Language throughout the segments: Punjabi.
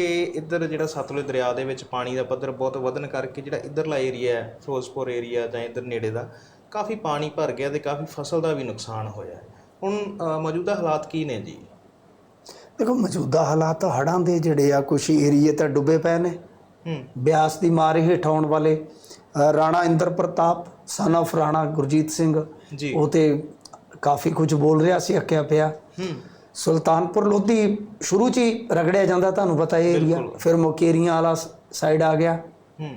ਕਿ ਇੱਧਰ ਜਿਹੜਾ ਸਤਲੁਜ ਦਰਿਆ ਦੇ ਵਿੱਚ ਪਾਣੀ ਦਾ ਪੱਧਰ ਬਹੁਤ ਵਧਣ ਕਰਕੇ ਜਿਹੜਾ ਇੱਧਰਲਾ ਏਰੀਆ ਹੈ ਫਿਰੋਜ਼ਪੁਰ ਏਰੀਆ ਜਾਂ ਇੱਧਰ ਨੇੜੇ ਦਾ ਕਾਫੀ ਪਾਣੀ ਭਰ ਗਿਆ ਤੇ ਕਾਫੀ ਫਸਲ ਦਾ ਵੀ ਨੁਕਸਾਨ ਹੋਇਆ। ਹੁਣ ਮੌਜੂਦਾ ਹਾਲਾਤ ਕੀ ਨੇ ਜੀ? ਦੇਖੋ ਮੌਜੂਦਾ ਹਾਲਾਤ ਹੜ੍ਹਾਂ ਦੇ ਜਿਹੜੇ ਆ ਕੁਝ ਏਰੀਏ ਤਾਂ ਡੁੱਬੇ ਪਏ ਨੇ। ਹੂੰ। ਬਿਆਸ ਦੀ ਮਾਰ ਹੇਠ ਆਉਣ ਵਾਲੇ ਰਾਣਾ ਇੰਦਰ ਪ੍ਰਤਾਪ ਸਨ of ਰਾਣਾ ਗੁਰਜੀਤ ਸਿੰਘ ਜੀ। ਉਹ ਤੇ ਕਾਫੀ ਕੁਝ ਬੋਲ ਰਿਹਾ ਸੀ ਅੱਕਿਆ ਪਿਆ। ਹੂੰ। ਸੁਲਤਾਨਪੁਰ ਲੋਧੀ ਸ਼ੁਰੂ ਚ ਹੀ ਰਗੜਿਆ ਜਾਂਦਾ ਤੁਹਾਨੂੰ ਪਤਾ ਇਹ ਏਰੀਆ। ਫਿਰ ਮੁਕੇਰੀਆਂ ਵਾਲਾ ਸਾਈਡ ਆ ਗਿਆ। ਹੂੰ।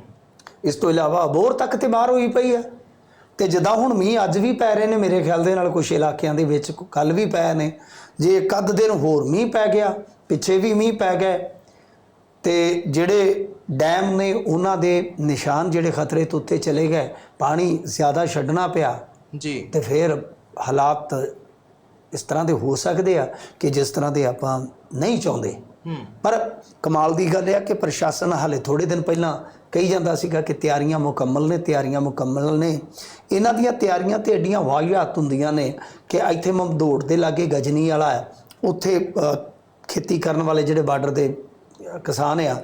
ਇਸ ਤੋਂ ਇਲਾਵਾ ਅਬੋਰ ਤੱਕ ਤੇ ਬਾਹਰ ਹੋਈ ਪਈ ਆ। ਤੇ ਜਦਾਂ ਹੁਣ ਮੀਂਹ ਅੱਜ ਵੀ ਪੈ ਰਹੇ ਨੇ ਮੇਰੇ ਖਿਆਲ ਦੇ ਨਾਲ ਕੁਝ ਇਲਾਕਿਆਂ ਦੇ ਵਿੱਚ ਕੱਲ ਵੀ ਪਏ ਨੇ। ਜੇ ਇੱਕ ਅੱਧ ਦਿਨ ਹੋਰ ਮੀਂਹ ਪੈ ਗਿਆ ਪਿੱਛੇ ਵੀ ਮੀਂਹ ਪੈ ਗਏ ਤੇ ਜਿਹੜੇ ਡੈਮ ਨੇ ਉਹਨਾਂ ਦੇ ਨਿਸ਼ਾਨ ਜਿਹੜੇ ਖਤਰੇ ਤੋਂ ਉੱਤੇ ਚਲੇ ਗਏ ਪਾਣੀ ਜ਼ਿਆਦਾ ਛੱਡਣਾ ਪਿਆ। ਜੀ। ਤੇ ਫਿਰ ਹਾਲਾਤ ਇਸ ਤਰ੍ਹਾਂ ਦੇ ਹੋ ਸਕਦੇ ਆ ਕਿ ਜਿਸ ਤਰ੍ਹਾਂ ਦੇ ਆਪਾਂ ਨਹੀਂ ਚਾਹੁੰਦੇ। ਹੂੰ। ਪਰ ਕਮਾਲ ਦੀ ਗੱਲ ਇਹ ਆ ਕਿ ਪ੍ਰਸ਼ਾਸਨ ਹਾਲੇ ਥੋੜੇ ਦਿਨ ਪਹਿਲਾਂ ਕਹੀ ਜਾਂਦਾ ਸੀਗਾ ਕਿ ਤਿਆਰੀਆਂ ਮੁਕੰਮਲ ਨੇ ਤਿਆਰੀਆਂ ਮੁਕੰਮਲ ਨੇ। ਇਹਨਾਂ ਦੀਆਂ ਤਿਆਰੀਆਂ ਤੇ ਐਡੀਆਂ ਵਾਹਿਯਾਤ ਹੁੰਦੀਆਂ ਨੇ ਕਿ ਇੱਥੇ ਮਮਦੋੜ ਦੇ ਲਾਗੇ ਗਜਨੀ ਵਾਲਾ ਹੈ ਉੱਥੇ ਖੇਤੀ ਕਰਨ ਵਾਲੇ ਜਿਹੜੇ ਬਾਰਡਰ ਦੇ ਕਿਸਾਨ ਆ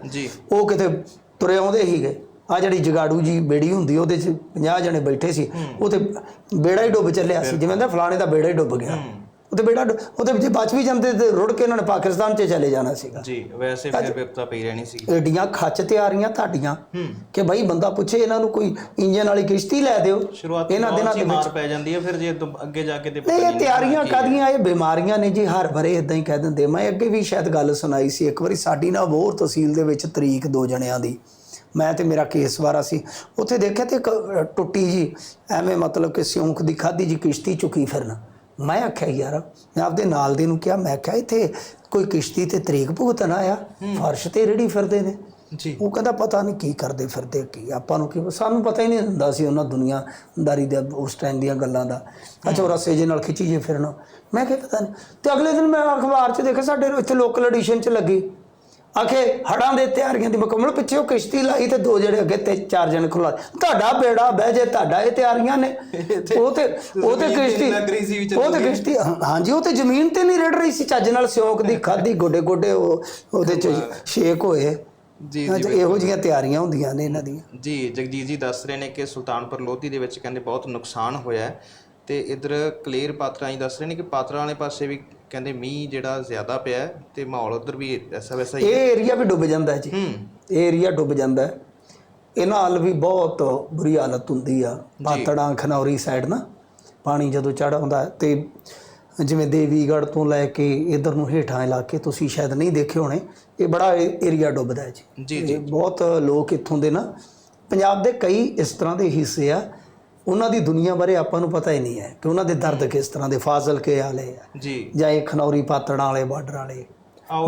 ਉਹ ਕਿਤੇ ਤੁਰੇ ਆਉਂਦੇ ਸੀਗੇ ਆ ਜਿਹੜੀ ਜਗਾੜੂ ਜੀ ਬੇੜੀ ਹੁੰਦੀ ਉਹਦੇ 'ਚ 50 ਜਣੇ ਬੈਠੇ ਸੀ। ਉਹ ਤੇ ਬੇੜਾ ਹੀ ਡੁੱਬ ਚੱਲਿਆ ਸੀ। ਜਿਵੇਂ ਦਾ ਫਲਾਣੇ ਦਾ ਬੇੜਾ ਹੀ ਡੁੱਬ ਗਿਆ। ਤੇ ਬੇੜਾ ਉਹਦੇ ਵਿੱਚ ਬਚ ਵੀ ਜਾਂਦੇ ਤੇ ਰੁੜ ਕੇ ਉਹਨਾਂ ਨੇ ਪਾਕਿਸਤਾਨ 'ਚ ਚਲੇ ਜਾਣਾ ਸੀਗਾ। ਜੀ ਵੈਸੇ ਫਿਰ ਵਿਪਤਾ ਪਈ ਰਹਿਣੀ ਸੀ ਏਡੀਆਂ ਖੱਚ ਤਿਆਰੀਆਂ ਤੁਹਾਡੀਆਂ ਕਿ ਭਾਈ ਬੰਦਾ ਪੁੱਛੇ ਇਹਨਾਂ ਨੂੰ ਕੋਈ ਇੰਜਨ ਵਾਲੀ ਕਿਸ਼ਤੀ ਲੈ ਦਿਓ। ਇਹਨਾਂ ਦਿਨਾਂ ਦੇ ਵਿੱਚ ਪੈ ਜਾਂਦੀ ਹੈ ਫਿਰ ਜੇ ਅੱਗੇ ਜਾ ਕੇ ਤੇ ਇਹ ਤਿਆਰੀਆਂ ਕਾਦੀਆਂ ਇਹ ਬਿਮਾਰੀਆਂ ਨੇ ਜੀ ਹਰ ਬਰੇ ਇਦਾਂ ਹੀ ਕਹਿ ਦਿੰਦੇ ਮੈਂ ਅੱਗੇ ਵੀ ਸ਼ਾਇਦ ਗੱਲ ਸੁਣਾਈ ਸੀ ਇੱਕ ਵਾਰੀ ਸਾਡੀ ਨਾ ਹੋਰ ਤਹਿਸੀਲ ਦੇ ਵਿੱਚ ਤਰੀਕ ਦੋ ਜਣਿਆਂ ਦੀ। ਮੈਂ ਤੇ ਮੇਰਾ ਕੇਸ ਵਾਰਾ ਸੀ। ਉੱਥੇ ਦੇਖਿਆ ਤੇ ਇੱਕ ਟੁੱਟੀ ਜੀ ਐਵੇਂ ਮਤਲਬ ਕਿ ਸਿਉਂਖ ਦੀ ਖਾਦੀ ਜੀ ਕਿਸ਼ਤੀ ਚੁੱਕੀ ਫਿਰਨ। ਮੈਂ ਆਖਿਆ ਯਾਰ ਮੈਂ ਆਪਦੇ ਨਾਲ ਦੇ ਨੂੰ ਕਿਹਾ ਮੈਂ ਕਿਹਾ ਇੱਥੇ ਕੋਈ ਕਿਸ਼ਤੀ ਤੇ ਤਰੀਕ ਭੁਗਤਣ ਆਇਆ ਫਰਸ਼ ਤੇ ਰੇੜੀ ਫਿਰਦੇ ਨੇ। ਜੀ। ਉਹ ਕਹਿੰਦਾ ਪਤਾ ਨਹੀਂ ਕੀ ਕਰਦੇ ਫਿਰਦੇ ਕੀ ਆਪਾਂ ਨੂੰ ਕੀ ਸਾਨੂੰ ਪਤਾ ਹੀ ਨਹੀਂ ਹੁੰਦਾ ਸੀ ਉਹਨਾਂ ਦੁਨੀਆਦਾਰੀ ਦੇ ਉਸ ਟਾਈਮ ਦੀਆਂ ਗੱਲਾਂ ਦਾ। ਅੱਛਾ ਉਹ ਰਸੇ ਜੇ ਨਾਲ ਖਿੱਚੀ ਜੇ ਫਿਰਨਾ। ਮੈਂ ਕਿਹਾ ਪਤਾ ਨਹੀਂ ਤੇ ਅਗਲੇ ਦਿਨ ਮੈਂ ਅਖਬਾਰ 'ਚ ਦੇਖਿਆ ਸਾਡੇ ਇੱਥੇ ਲੋਕਲ ਐਡੀਸ਼ਨ 'ਚ ਲੱਗੀ। ਆਖੇ ਹੜਾਂ ਦੇ ਤਿਆਰੀਆਂ ਦੀ ਮੁਕੰਮਲ ਪਿੱਛੇ ਉਹ ਕਿਸ਼ਤੀ ਲਾਈ ਤੇ ਦੋ ਜਿਹੜੇ ਅੱਗੇ ਤੇ ਚਾਰ ਜਣੇ ਖੁਲਾ ਤੁਹਾਡਾ ਬੇੜਾ ਬਹਿ ਜੇ ਤੁਹਾਡਾ ਇਹ ਤਿਆਰੀਆਂ ਨੇ। ਉਹ ਤੇ ਉਹ ਤੇ ਕਿਸ਼ਤੀ ਉਹ ਤੇ ਕਿਸ਼ਤੀ ਹਾਂਜੀ ਉਹ ਤੇ ਜ਼ਮੀਨ ਤੇ ਨਹੀਂ ਰੜ ਰਹੀ ਸੀ। ਚੱਜ ਨਾਲ ਸਿਉਂਕ ਦੀ ਖਾਦੀ ਗੋਡੇ ਗੋਡੇ ਉਹ ਉਹਦੇ 'ਚ ਸ਼ੇਕ ਹੋਏ। ਜੀ ਹਾਂਜੀ ਇਹੋ ਜਿਹੀਆਂ ਤਿਆਰੀਆਂ ਹੁੰਦੀਆਂ ਨੇ ਇਹਨਾਂ ਦੀਆਂ। ਜੀ ਜਗਜੀਤ ਜੀ ਦੱਸ ਰਹੇ ਨੇ ਕਿ ਸੁਲਤਾਨਪੁਰ ਲੋਧੀ ਦੇ ਵਿੱਚ ਕਹਿੰਦੇ ਬਹੁਤ ਨੁਕਸਾਨ ਹੋਇਆ ਤੇ ਇਧਰ ਕਲੀਅਰ ਪਾਤਰਾਂ ਜੀ ਦੱਸ ਰਹੇ ਨੇ ਕਿ ਪਾਤਰਾਂ ਵਾਲੇ ਪਾਸੇ ਵੀ ਕਹਿੰਦੇ ਮੀਂਹ ਜਿਹੜਾ ਜ਼ਿਆਦਾ ਪਿਆ ਹੈ ਤੇ ਮਾਹੌਲ ਉਧਰ ਵੀ ਐਸਾ ਵੈਸਾ ਹੀ। ਇਹ ਹੈ ਏਰੀਆ ਵੀ ਡੁੱਬ ਜਾਂਦਾ ਹੈ ਜੀ। ਹੂੰ। ਇਹ ਏਰੀਆ ਡੁੱਬ ਜਾਂਦਾ ਹੈ। ਇਹਨਾਂ ਹਾਲ ਵੀ ਬਹੁਤ ਬੁਰੀ ਹਾਲਤ ਹੁੰਦੀ ਆ। ਪਾਤੜਾਂ ਖਨੌਰੀ ਸਾਈਡ ਨਾ ਪਾਣੀ ਜਦੋਂ ਚੜ ਆਉਂਦਾ ਹੈ ਤੇ ਜਿਵੇਂ ਦੇਵੀਗੜ੍ਹ ਤੋਂ ਲੈ ਕੇ ਇਧਰ ਨੂੰ ਹੇਠਾਂ ਇਲਾਕੇ ਤੁਸੀਂ ਸ਼ਾਇਦ ਨਹੀਂ ਦੇਖੇ ਹੋਣੇ ਇਹ ਬੜਾ ਏਰੀਆ ਡੁੱਬਦਾ ਹੈ ਜੀ। ਜੀ ਜੀ ਇਹ ਬਹੁਤ ਲੋਕ ਇੱਥੋਂ ਦੇ ਨਾ ਪੰਜਾਬ ਦੇ ਕਈ ਇਸ ਤਰ੍ਹਾਂ ਦੇ ਹਿੱਸੇ ਆ ਉਹਨਾਂ ਦੀ ਦੁਨੀਆ ਬਾਰੇ ਆਪਾਂ ਨੂੰ ਪਤਾ ਹੀ ਨਹੀਂ ਹੈ ਕਿ ਉਹਨਾਂ ਦੇ ਦਰਦ ਕਿਸ ਤਰ੍ਹਾਂ ਦੇ ਫਾਜ਼ਲ ਕੇ ਵਾਲੇ ਆ ਜੀ। ਜਾਂ ਇਹ ਖਨੌਰੀ ਪਾਤੜਾਂ ਵਾਲੇ ਬਾਰਡਰ ਵਾਲੇ।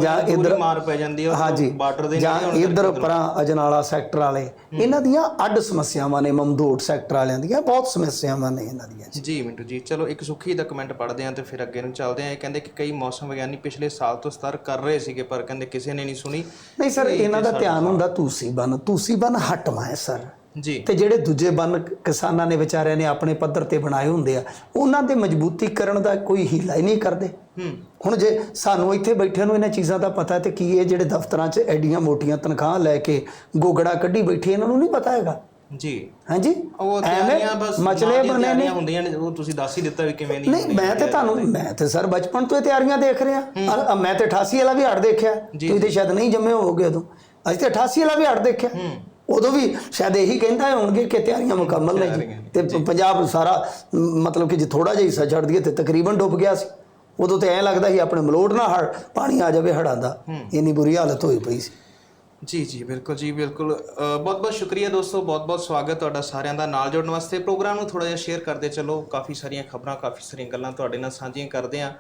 ਜਾਂ ਇੱਧਰ- ਮਾਰ ਪੈ ਜਾਂਦੀ ਹੈ ਹਾਂਜੀ। ਬਾਰਡਰ ਦੇ ਜਾਂ ਇਧਰ ਪਰਾਂ ਅਜਨਾਲਾ ਸੈਕਟਰ ਵਾਲੇ। ਇਹਨਾਂ ਦੀਆਂ ਅੱਡ ਸਮੱਸਿਆਵਾਂ ਨੇ ਮਮਦੋੜ ਸੈਕਟਰ ਵਾਲਿਆਂ ਦੀਆਂ। ਬਹੁਤ ਸਮੱਸਿਆਵਾਂ ਨੇ ਇਹਨਾਂ ਦੀਆਂ। ਜੀ। ਮਿੰਟੂ ਜੀ ਚਲੋ ਇੱਕ ਸੁਖੀ ਦਾ ਕਮੈਂਟ ਪੜ੍ਹਦੇ ਹਾਂ ਤੇ ਫਿਰ ਅੱਗੇ ਨੂੰ ਚੱਲਦੇ ਹਾਂ। ਇਹ ਕਹਿੰਦੇ ਕਿ ਕਈ ਮੌਸਮ ਵਿਗਿਆਨੀ ਪਿਛਲੇ ਸਾਲ ਤੋਂ ਸਤਰ ਕਰ ਰਹੇ ਸੀਗੇ ਪਰ ਕਹਿੰਦੇ ਕਿਸੇ ਨੇ ਨਹੀਂ ਸੁਣੀ ਨਹੀਂ ਸਰ ਇਹਨਾਂ ਦਾ ਧਿਆਨ ਹੁੰਦਾ ਤੂਸੀ ਬਨ ਤੂਸੀ ਬਨ ਹਟਵਾ ਹੈ ਸਰ। ਜੀ। ਤੇ ਜਿਹੜੇ ਦੂਜੇ ਬਨ ਕਿਸਾਨਾਂ ਨੇ ਵਿਚਾਰਿਆਂ ਨੇ ਆਪਣੇ ਪੱਧਰ ਤੇ ਬਣਾਏ ਹੁੰਦੇ ਆ ਉਹਨਾਂ ਦੇ ਮਜ਼ਬੂਤੀਕਰਨ ਦਾ ਕੋਈ ਹੀਲਾ ਹੀ ਨਹੀਂ ਕਰਦੇ। ਹੂੰ। ਹੁਣ ਜੇ ਸਾਨੂੰ ਇੱਥੇ ਬੈਠਿਆਂ ਨੂੰ ਇਹਨਾਂ ਚੀਜ਼ਾਂ ਦਾ ਪਤਾ ਤੇ ਕੀ ਇਹ ਜਿਹੜੇ ਦਫ਼ਤਰਾਂ 'ਚ ਐਡੀਆਂ ਮੋਟੀਆਂ ਤਨਖਾਹਾਂ ਲੈ ਕੇ ਗੋਗੜਾ ਕੱਢੀ ਬੈਠੇ ਇਹਨਾਂ ਨੂੰ ਨਹੀਂ ਪਤਾ ਹੈਗਾ। ਜੀ। ਹਾਂਜੀ? ਉਹ ਤਿਆਰੀਆਂ ਬਸ ਮਚਲੇ ਬਣੇ ਨੇ। ਹੁੰਦੀਆਂ ਨੇ ਉਹ ਤੁਸੀਂ ਦੱਸ ਹੀ ਦਿੱਤਾ ਵੀ ਕਿਵੇਂ ਨਹੀਂ ਨਹੀਂ ਮੈਂ ਤੇ ਤੁਹਾਨੂੰ ਮੈਂ ਤੇ ਸਰ ਬਚਪਨ ਤੋਂ ਇਹ ਤਿਆਰੀਆਂ ਦੇਖ ਰਿਹਾ। ਮੈਂ ਤੇ 88 ਵਾਲਾ ਵੀ ਹੜ ਦੇਖਿਆ। ਤੁਸੀਂ ਤੇ ਸ਼ਾਇਦ ਨਹੀਂ ਜੰਮੇ ਹੋਵੋਗੇ ਉਦੋਂ। ਅਸੀਂ ਤੇ 88 ਵਾਲਾ ਵੀ ਹੜ ਦੇਖਿਆ। ਉਦੋਂ ਵੀ ਸ਼ਾਇਦ ਇਹੀ ਕਹਿੰਦਾ ਹੋਣਗੇ ਕਿ ਤਿਆਰੀਆਂ ਮੁਕੰਮਲ ਨੇ ਜੀ। ਤੇ ਪੰਜਾਬ ਸਾਰਾ ਮਤਲਬ ਕਿ ਜੇ ਥੋੜਾ ਜਿਹਾ ਹਿੱਸਾ ਛੱਡ ਦਈਏ ਤੇ ਤਕਰੀਬਨ ਡੁੱਬ ਗਿਆ ਸੀ। ਉਦੋਂ ਤੇ ਐਂ ਲੱਗਦਾ ਸੀ ਆਪਣੇ ਮਲੋਟ ਨਾ ਹੜ ਪਾਣੀ ਆ ਜਾਵੇ ਹੜਾਂ ਦਾ। ਇੰਨੀ ਬੁਰੀ ਹਾਲਤ ਹੋਈ ਪਈ ਸੀ। ਜੀ ਜੀ ਬਿਲਕੁਲ ਜੀ ਬਿਲਕੁਲ। ਬਹੁਤ ਬਹੁਤ ਸ਼ੁਕਰੀਆ ਦੋਸਤੋ ਬਹੁਤ ਬਹੁਤ ਸਵਾਗਤ ਤੁਹਾਡਾ ਸਾਰਿਆਂ ਦਾ ਨਾਲ ਜੁੜਨ ਵਾਸਤੇ। ਪ੍ਰੋਗਰਾਮ ਨੂੰ ਥੋੜਾ ਜਿਹਾ ਸ਼ੇਅਰ ਕਰਦੇ ਚਲੋ। ਕਾਫੀ ਸਾਰੀਆਂ ਖਬਰਾਂ ਕਾਫੀ ਸਾਰੀਆਂ ਗੱਲਾਂ ਤੁਹਾਡੇ ਨਾਲ ਸਾਂਝੀਆਂ ਕਰਦੇ ਆ